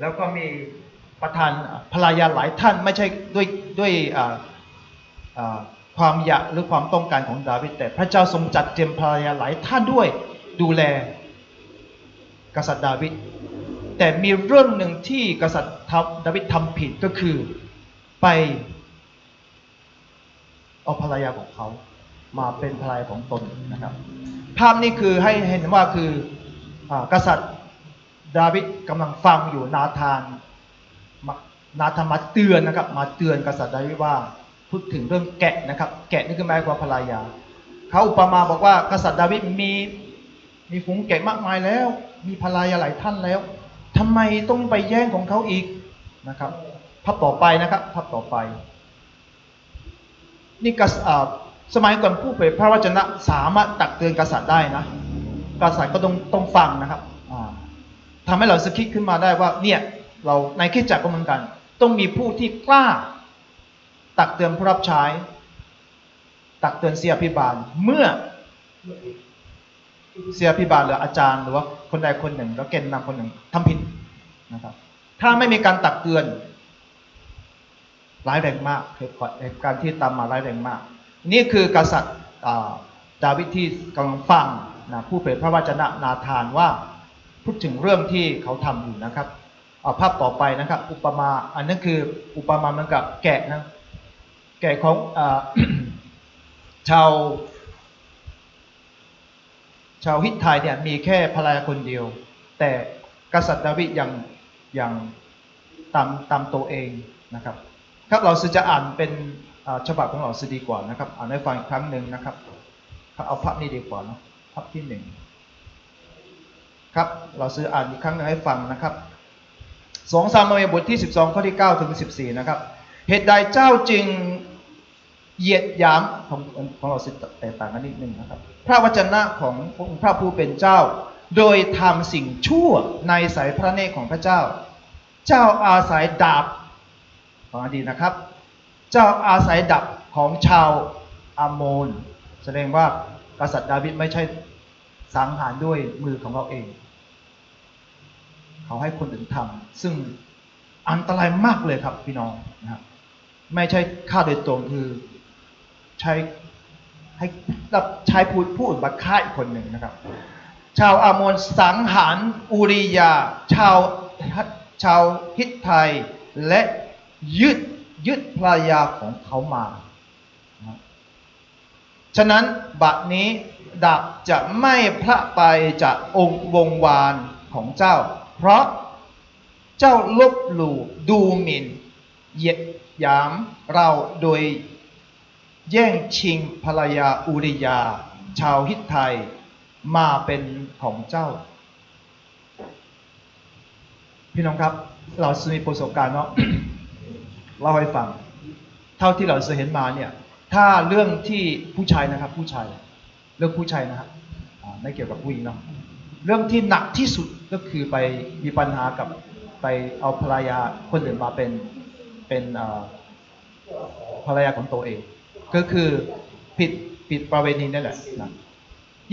แล้วก็มีประธานภรรยาหลายท่านไม่ใช่ด้วยด้วยความอยากหรือความต้องการของดาวิดแต่พระเจ้าทรงจัดเตรียมภรรยาหลายท่านด้วยดูแลกษัตริย์ดาวิดแต่มีเรื่องหนึ่งที่กษัตริย์ทำดาวิดทำผิดก็คือไปเอาภรรยาของเขามาเป็นภรรยาของตนนะครับ ภาพนี้คือให้เห็นว่าคืออกษัตริย์ ดาวิดกำลังฟังอยู่นาธานนาธานมาเตือนนะครับ มาเตือนกษัตริย์ดาวิดว่าพูดถึงเรื่องแกะนะครับ แกะนี่คือหมายความภรรยา เขาอุปมาบอกว่ากษัตริย์ดาวิดมีมีฝูงแกะมากมายแล้ว มีภรรยาหลายท่านแล้วทำไมต้องไปแย่งของเขาอีกนะครับภาพต่อไปนะครับภาพต่อไป นี่กษัตริย์สมัยก่อนผู้เผยพระวจนะสามารถตักเตือนกษัตริย์ได้นะ กษัตริย์ก็ต้องต้องฟังนะครับ อ่าทำให้เราสคิดขึ้นมาได้ว่า เนี่ย เราในคิดจักรก็เหมือนกัน ต้องมีผู้ที่กล้า ตักเตือนผู้รับใช้ ตักเตือนเสียพิบาล เมื่อเสียพิบาลหรืออาจารย์หรือว่าคนใดคนหนึ่ง แล้วเกณฑ์นำคนหนึ่งทำผิดนะครับ ถ้าไม่มีการตักเตือนร้ายแรงมากเหตุการณ์ที่ตามมาร้ายแรงมาก นี่คือกษัตริย์ดาวิดที่กำลังฟังนะผู้เผยพระวจนะนาธานว่า พูดถึงเรื่องที่เขาทำอยู่นะครับเอาภาพต่อไปนะครับ อุปมาอันนั้นคืออุปมาเหมือนกับแกะนะแกะของอชาว ชาวฮิตไทยเนี่ยมีแค่ภรรยาคนเดียว แต่กษัตริย์ดาวิดยังยังตามตามตัวเองนะครับ ครับเราจะอ่านเป็นฉบับของเราดีกว่านะครับ อ่านให้ฟังอีกครั้งหนึ่งนะครับเอาภาพนี้ดีกว่านะภาพที่หนึ่ง ครับ เราซื้ออ่านอีกครั้งหนึ่งให้ฟังนะครับสองซามูเอลบทที่ 12 ข้อที่ 9 ถึง 14 นะครับ เหตุใดเจ้าจึงเหยียดหยามของของเราแตกต่างกันนิดนึงนะครับ พระวจนะของพระผู้เป็นเจ้า โดยทำสิ่งชั่วในสายพระเนตรของพระเจ้า เจ้าอาศัยดาบของอดีตนะครับ เจ้าอาศัยดับของชาวอาโมน แสดงว่ากษัตริย์ดาวิดไม่ใช่สังหารด้วยมือของเราเอง เขาให้คนอื่นทำซึ่งอันตรายมากเลยครับพี่น้องนะครับไม่ใช่ฆ่าโดยตรงคือใช้ให้รับใช้ผู้ผู้อื่นมาฆ่าอีกคนหนึ่งนะครับ ชาวอาโมนสังหารอูริยา ชาวชาวฮิตไทยและยึดยึดภรรยาของเขามา ฉะนั้นบัดนี้ดาบจะไม่พระไปจากองค์วงวานของเจ้า เพราะเจ้าลบหลู่ดูหมิ่นเหยียดหยามเราโดยแย่งชิงภรรยาอุริยา ชาวฮิตไทยมาเป็นของเจ้า พี่น้องครับ เรามีประสบการณ์เนาะเล่าให้ฟัง เท่าที่เราเคยเห็นมาเนี่ย ถ้าเรื่องที่ผู้ชายนะครับ ผู้ชาย เรื่องผู้ชายนะครับไม่เกี่ยวกับผู้หญิงเนาะ เรื่องที่หนักที่สุดก็คือไปมีปัญหากับไปเอาภรรยาคนอื่นมาเป็นเป็นภรรยาของตัวเอง ก็คือผิดผิดประเวณีนั่นแหละนะ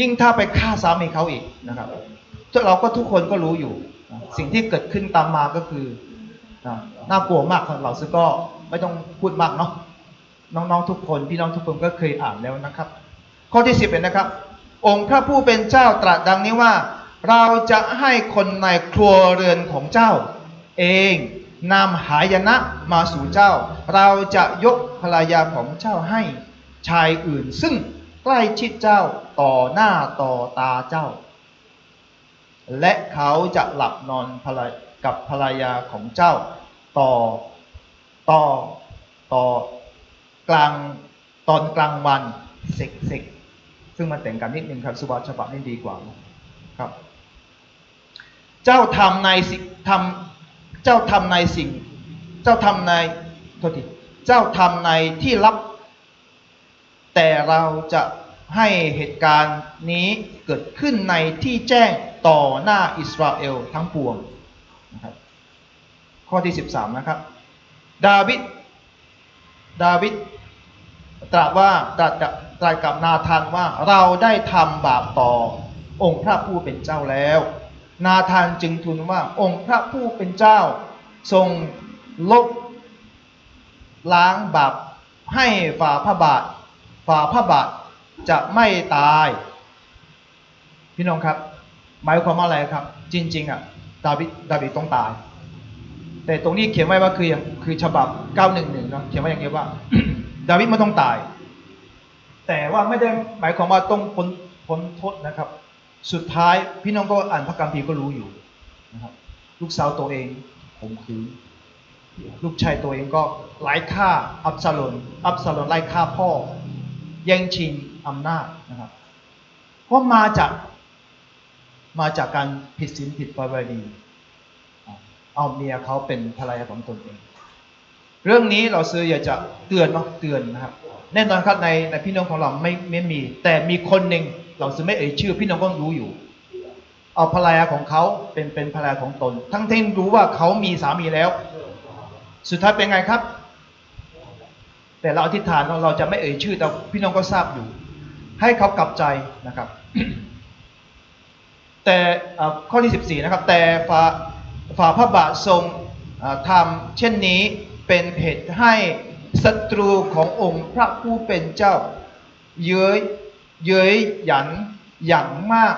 ยิ่งถ้าไปฆ่าสามีเขาอีกนะครับเราก็ทุกคนก็รู้อยู่ สิ่งที่เกิดขึ้นตามมาก็คือนะน่ากลัวมากเราซึ่งก็ไม่ต้องพูดมากเนาะน้องๆทุกคนพี่น้องทุกคนก็เคยอ่านแล้วนะครับ ข้อที่สิบเอ็ดนะครับ องค์พระผู้เป็นเจ้าตรัสดังนี้ว่า เราจะให้คนในครัวเรือนของเจ้า เองนำหายนะมาสู่เจ้า เราจะยกภรรยาของเจ้าให้ชายอื่น ซึ่งใกล้ชิดเจ้าต่อหน้าต่อตาเจ้า และเขาจะหลับนอนกับภรรยาของเจ้า ต่อต่อต่อกลางตอนกลางวันเสกเสกซึ่งมันแต่งกันนิดนึงครับสุภาพฉบับนี่ดีกว่าครับ เจ้าทำในสิ่งทำเจ้าทำในสิ่ง เจ้าทำในโทษทีเจ้าทำในที่ลับ แต่เราจะให้เหตุการณ์นี้เกิดขึ้นในที่แจ้งต่อหน้าอิสราเอลทั้งปวงนะครับข้อที่ 13 นะครับ ดาวิดดาวิดตรัสว่าตรัสกับตรัสกับนาธานว่าเราได้ทำบาปต่อองค์พระผู้เป็นเจ้าแล้ว นาธานจึงทูลว่าองค์พระผู้เป็นเจ้าทรงลบล้างบาปให้ฝ่าพระบาท ฝ่าพระบาทจะไม่ตาย พี่น้องครับ หมายความว่าอะไรครับ จริง ๆ อะ ดาวิดดาวิดต้องตาย แต่ตรงนี้เขียนไว้ว่าคืออย่างคือฉบับ 911เนาะเขียนไว้อย่างนี้ว่า ดาวิดไม่ต้องตาย แต่ว่าไม่ได้หมายความว่าต้องพ้นพ้นโทษนะครับ สุดท้ายพี่น้องก็อ่านพระคัมภีร์ก็รู้อยู่นะครับลูกสาวตัวเองผมคืนลูกชายตัวเองก็ไล่ฆ่าอับซาโลนอับซาโลนไล่ฆ่าพ่อ แย่งชิงอำนาจนะครับเพรามาจากมาจากการผิดศีลผิดประเวณีเอาเมียเขาเป็นภรรยาของตนเอง เรื่องนี้เราซื้ออยากจะเตือนเนาะเตือนนะครับ แน่นอนครับในในพี่น้องของเราไม่ไม่มี แต่มีคนหนึ่ง เราซื้อไม่เอ่ยชื่อพี่น้องก็รู้อยู่ เอาภรรยาของเขาเป็นเป็นภรรยาของตน ทั้งที่รู้ว่าเขามีสามีแล้ว สุดท้ายเป็นไงครับ แต่เราอธิษฐานเราจะไม่เอ่ยชื่อแต่พี่น้องก็ทราบอยู่ ให้เขากลับใจนะครับ แต่ข้อที่ 14 นะครับ แต่ฝ่าฝ่าพระบาททรงทำเช่นนี้เป็นเหตุให้ศัตรูขององค์พระผู้เป็นเจ้า เย้ย เย้ยหยันอย่างมาก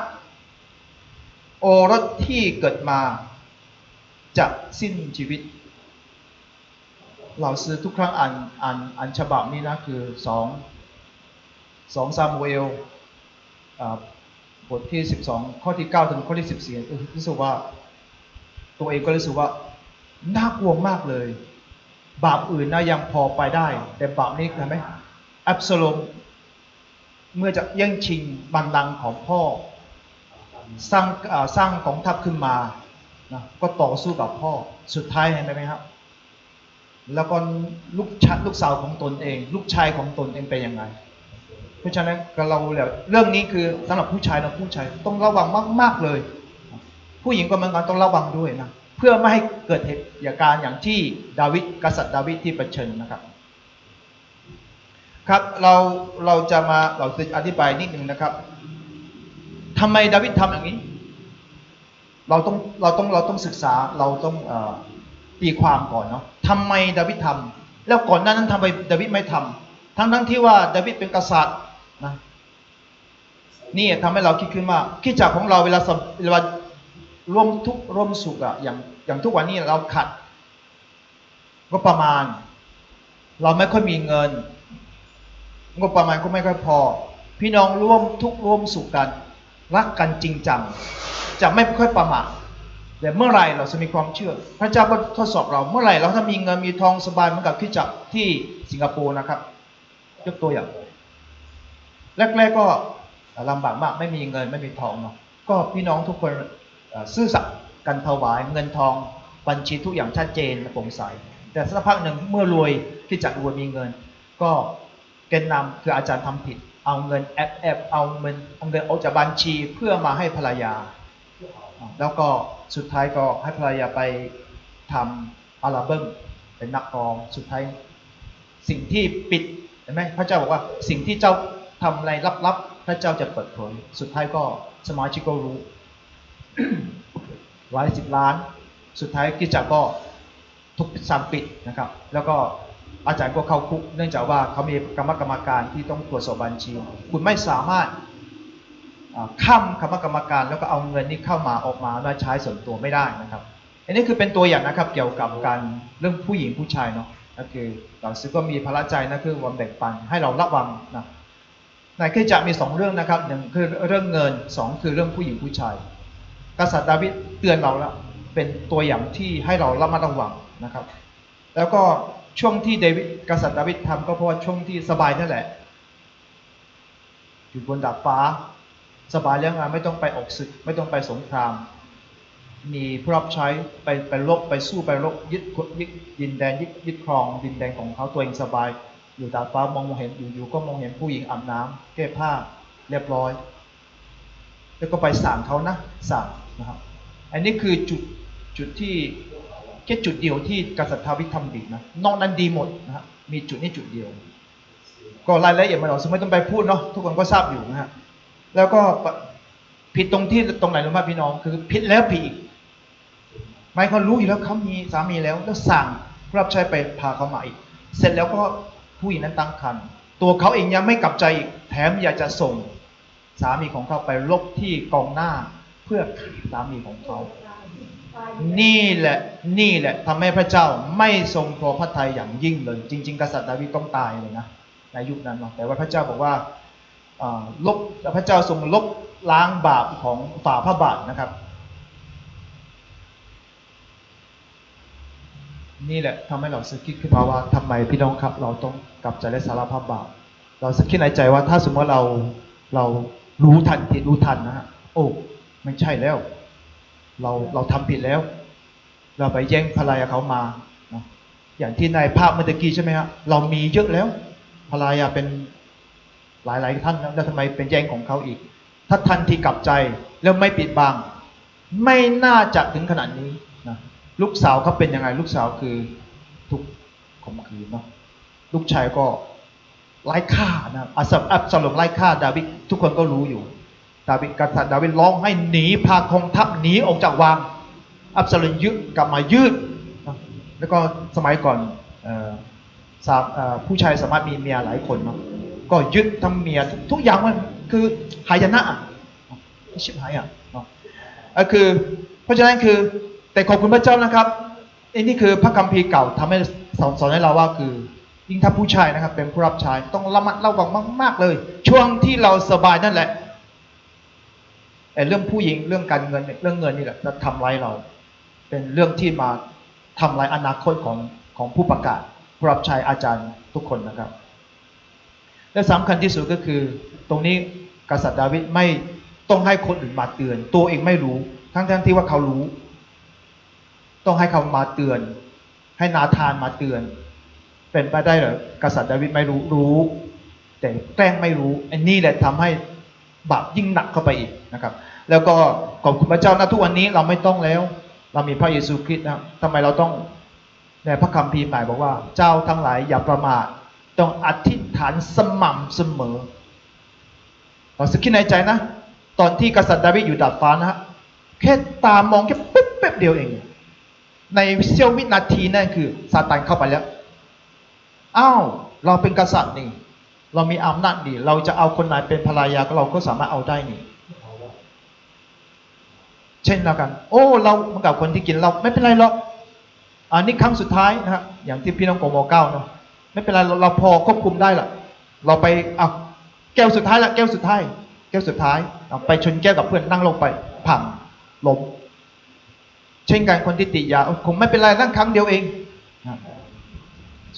โอรสที่เกิดมา จะสิ้นชีวิต เราซื้อทุกครั้งอ่านอ่านอ่านฉบับนี้นะคือสองสองซามูเอลบทที่ 12 ข้อที่ 9 ถึงข้อที่ 14รู้สึกว่า ตัวเองก็รู้สึกว่า น่ากลัวมากเลย บาปอื่นนะยังพอไปได้ แต่บาปนี้เห็นไหมอับสโลม เมื่อจะแย่งชิงบัลลังก์ของพ่อ สร้างสร้างกองทัพขึ้นมานะก็ต่อสู้กับพ่อสุดท้ายเห็นไหมครับ แล้วก็ลูกชายลูกสาวของตนเอง ลูกชายของตนเองเป็นยังไง เพราะฉะนั้นเราแล้วเรื่องนี้คือสำหรับผู้ชายนะผู้ชายต้องระวังมาก ๆเลย ผู้หญิงก็เหมือนกันต้องระวังด้วยนะเพื่อไม่ให้เกิดเหตุการณ์อย่างที่ดาวิดกษัตริย์ดาวิดที่เผชิญนะครับ ครับเราเราจะมาเราจะอธิบายนิดนึงนะครับทำไมดาวิดทำอย่างนี้ เราต้องเราต้องเราต้องศึกษาเราต้องอตีความก่อนเนาะทำไมดาวิดทำแล้วก่อนหน้านั้นทำไมดาวิดไม่ทำทั้งทั้งที่ว่าดาวิดเป็นกษัตริย์นะนี่ทำให้เราคิดขึ้นว่าคิดจากของเราเวลาเวลาร่วมทุกข์ร่วมสุขอะอย่างอย่างทุกวันนี้เราขัดก็ประมาณ เราไม่ค่อยมีเงิน งบประมาณก็ไม่ค่อยพอ พี่น้องร่วมทุกข์ร่วมสุขกัน รักกันจริงจัง จะไม่ค่อยประมาทแต่เมื่อไหรเราจะมีความเชื่อ พระเจ้าก็ทดสอบเราเมื่อไหร่เราถ้ามีเงินมีทองสบายเหมือนกับที่จับที่สิงคโปร์นะครับ ยกตัวอย่างแรกๆก็ลำบากมากไม่มีเงินไม่มีทองเนาะก็พี่น้องทุกคนซื่อสัตย์กันถวายเงินทองบัญชีทุกอย่างชัดเจนและโปร่งใสแต่สักพักหนึ่งเมื่อรวยที่จักรวยมีเงิน ก็ แกนนำคืออาจารย์ทำผิด เอาเงินแอบแอบเอาเงินเอาเงินออกจากบัญชีเพื่อมาให้ภรรยา แล้วก็สุดท้ายก็ให้ภรรยาไปทำอัลบั้มเป็นนักร้องสุดท้าย สิ่งที่ปิดเห็นไหมพระเจ้าบอกว่าสิ่งที่เจ้าทำอะไรลับๆพระเจ้าจะเปิดเผยสุดท้ายก็สมาชิกก็รู้หลายสิบล้าน สุดท้ายกิจจักรก็ทุกสั่งปิดนะครับ แล้วก็ อาจารย์ก็เข้าคุก เนื่องจากว่าเขามีกรรมกรรมการที่ต้องตรวจสอบบัญชี คุณไม่สามารถข้ามคณะกรรมการแล้วก็เอาเงินนี้เข้ามาออกมามาใช้ส่วนตัวไม่ได้นะครับ อันนี้คือเป็นตัวอย่างนะครับเกี่ยวกับการเรื่องผู้หญิงผู้ชายเนาะก็คือเราซื้อก็มีพระใจนะคือวันแบ่งปันให้เราระวังนะในคริสจักรมีสองเรื่องนะครับหนึ่งคือเรื่องเงินสองคือเรื่องผู้หญิงผู้ชาย กษัตริย์ดาวิดเตือนเราแล้วเป็นตัวอย่างที่ให้เราระมัดระวังนะครับ แล้วก็ ช่วงที่เดวิดกษัตริย์ดาวิดทำก็เพราะว่าช่วงที่สบายนั่นแหละ อยู่บนดาดฟ้า สบายแล้วไงไม่ต้องไปออกศึก ไม่ต้องไปสงคราม มีผู้รับใช้ไปไปรบไปสู้ไปรบยึดยึดดินแดนยึดยึดครองดินแดนของเขาตัวเองสบาย อยู่ดาดฟ้ามองเห็นอยู่อยู่ก็มองเห็นผู้หญิงอาบน้ำแก้ผ้าเรียบร้อย แล้วก็ไปสั่งเขานะสั่งนะครับอันนี้คือจุดจุดที่ แค่จุดเดียวที่กษัตริย์ทาวิททำดีนะนอกนั้นดีหมดนะครับมีจุดนี้จุดเดียว ก็รายละเอียดมันเราซึ่งไม่ต้องไปพูดเนาะทุกคนก็ทราบอยู่นะฮะแล้วก็ผิดตรงที่ตรงไหนรู้ไหมพี่น้อง คือผิดแล้วผิดอีกไม่เขารู้อยู่แล้วเขามีสามีแล้ว แล้วสั่งรับใช้ไปพาเขามาอีก เสร็จแล้วก็ผู้หญิงนั้นตั้งครรภ์ตัวเขาเองยังไม่กลับใจอีกแถมอยากจะส่งสามีของเขาไปลบที่กองหน้าเพื่อฆ่าสามีของเขา นี่แหละนี่แหละทำให้พระเจ้าไม่ทรงพอพระทัยอย่างยิ่งเลย จริง ๆ กษัตริย์ดาวิดต้องตายเลยนะในยุคนั้นเนาะแต่ว่าพระเจ้าบอกว่าลบพระเจ้าทรงลบล้างบาปของฝ่าพระบาทนะครับ นี่แหละทำให้เราสึกคิดขึ้นมาว่าทำไมพี่น้องครับ เราต้องกลับใจและสารภาพบาปเราสึกคิดในใจว่าถ้าสมมติว่าเราเรารู้ทันทีรู้ทันนะฮะโอ้ไม่ใช่แล้ว เราเราทำผิดแล้ว เราไปแย่งภรรยาเขามาอย่างที่ในภาพเมื่อตะกี้ใช่ไหมฮะเรามีเยอะแล้วภรรยาเป็นหลายหลายๆท่านแล้วทำไมเป็นแย่งของเขาอีก ถ้าทันทีกลับใจแล้วไม่ปิดบังไม่น่าจะถึงขนาดนี้นะลูกสาวเขาเป็นยังไง ลูกสาวคือทุกข์ข่มขืนเนาะลูกชายก็ไล่ฆ่านะอัสอับสลมไล่ฆ่าดาวิดทุกคนก็รู้อยู่ ดาวิดกษัตริย์ดาวิดร้องให้หนีพากองทัพหนีออกจากวัง อับสลมยึดกลับมายืด แล้วก็สมัยก่อนออผู้ชายสามารถมีเมียหลายคนเนาะก็ยึดทั้งเมียทุกอย่างมันคือหายนะชิบหายอะเนาะเอ่อคือ เพราะฉะนั้นคือแต่ขอบคุณพระเจ้านะครับอ้นี่คือพระคัมภีร์เก่าทำให้สอนสอนให้เราว่าคือยิ่งถ้าผู้ชายนะครับเป็นผู้รับใช้ต้องระมัดระวังมาก ๆ เลย ช่วงที่เราสบายนั่นแหละ แต่เรื่องผู้หญิงเรื่องการเงินเรื่องเงินนี่แหละจะทำร้ายเรา เป็นเรื่องที่มาทำลายอนาคตของของผู้ประกาศผู้รับใช้อาจารย์ทุกคนนะครับ และสำคัญที่สุดก็คือ ตรงนี้กษัตริย์ดาวิดไม่ต้องให้คนอื่นมาเตือน ตัวเองไม่รู้ทั้งทั้งที่ว่าเขารู้ ต้องให้เขามาเตือน ให้นาธานมาเตือน เป็นไปได้หรอกษัตริย์ดาวิดไม่รู้รู้ แต่แกล้งไม่รู้อันนี้แหละทำให้ บาปยิ่งหนักเข้าไปอีกนะครับ แล้วก็ขอบคุณพระเจ้านะทุกวันนี้เราไม่ต้องแล้ว เรามีพระเยซูคริสต์นะครับทำไมเราต้องในพระคัมภีร์ใหม่บอกว่า เจ้าทั้งหลายอย่าประมาทต้องอธิษฐานสม่ำเสมอเราสึกคิดในใจนะ ตอนที่กษัตริย์ดาวิดอยู่ดาดฟ้านะฮะแค่ตามองแค่ปุ๊บแป๊บเดียวเอง ในเสี้ยววินาทีนั่นคือซาตานเข้าไปแล้วอ้าวเราเป็นกษัตริย์นี่ เรามีอำนาจนี่เราจะเอาคนไหนเป็นภรรยาก็เราก็สามารถเอาได้นี่ เช่นเดียวกัน โอ้ เราเหมือนกับคนที่กินเราไม่เป็นไรหรอกอันนี้ครั้งสุดท้ายนะครับอย่างที่พี่น้องโกโมเก้าเนาะไม่เป็นไรเราพอควบคุมได้ละเราไปเอาแก้วสุดท้ายละแก้วสุดท้าย แก้วสุดท้ายไปชนแก้วกับเพื่อนนั่งลงไปผังล้มเช่นกันคนที่ติดยาคงไม่เป็นไรนั่งครั้งเดียวเอง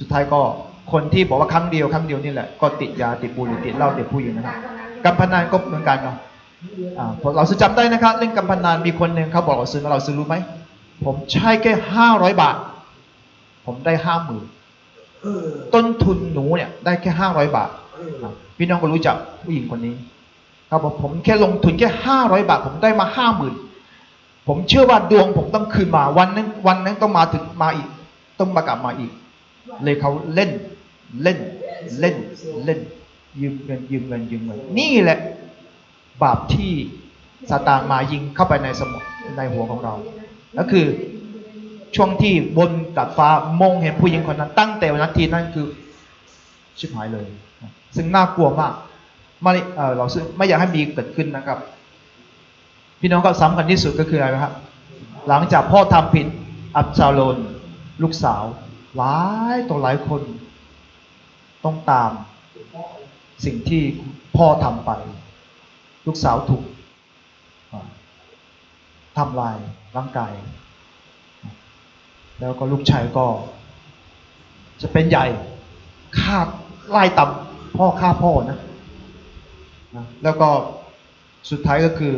สุดท้ายก็ คนที่บอกว่าครั้งเดียวครั้งเดียวนี่แหละก็ติดยาติดบุหรี่ติดเหล้าติดผู้หญิงนะครับการพนันก็เหมือนกันเนาะอ่าเราซื้อจำได้นะครับเล่นการพนันมีคนหนึ่งเขาบอกเราซื้อเราซื้อรู้ไหมผมใช้แค่ห้าร้อยบาท ผมได้ห้าหมื่นต้นทุนหนูเนี่ยได้แค่ห้าร้อยบาทพี่น้องก็รู้จักผู้หญิงคนนี้เขาบอกผมแค่ลงทุนแค่ห้าร้อยบาท ผมได้มาห้าหมื่นผมเชื่อว่าดวงผมต้องคืนมาวันนึงวันนึงต้องมาถึงมาอีก ต้องมากลับมาอีก เลยเขาเล่นเล่นเล่นเล่น ยืมเงินยืมเงินยืมเงินนี่แหละ บาปที่ซาตานมายิงเข้าไปในสมองในหัวของเรา ก็คือช่วงที่บนดาดฟ้ามองเห็นผู้หญิงคนนั้น ตั้งแต่วันนาทีนั้นคือชิบหายเลย ซึ่งน่ากลัวมากไม่เออเราซึ่งไม่อยากให้มีเกิดขึ้นนะครับ พี่น้องก็สำคัญที่สุดก็คืออะไรครับ หลังจากพ่อทำผิดอับซาโลนลูกสาว หลายต่อหลายคน ต้องตามสิ่งที่พ่อทำไป ลูกสาวถูกทำลายร่างกาย แล้วก็ลูกชายก็ จะเป็นใหญ่ฆ่าไล่ต่ำพ่อฆ่าพ่อนะนะ แล้วก็สุดท้ายก็คือ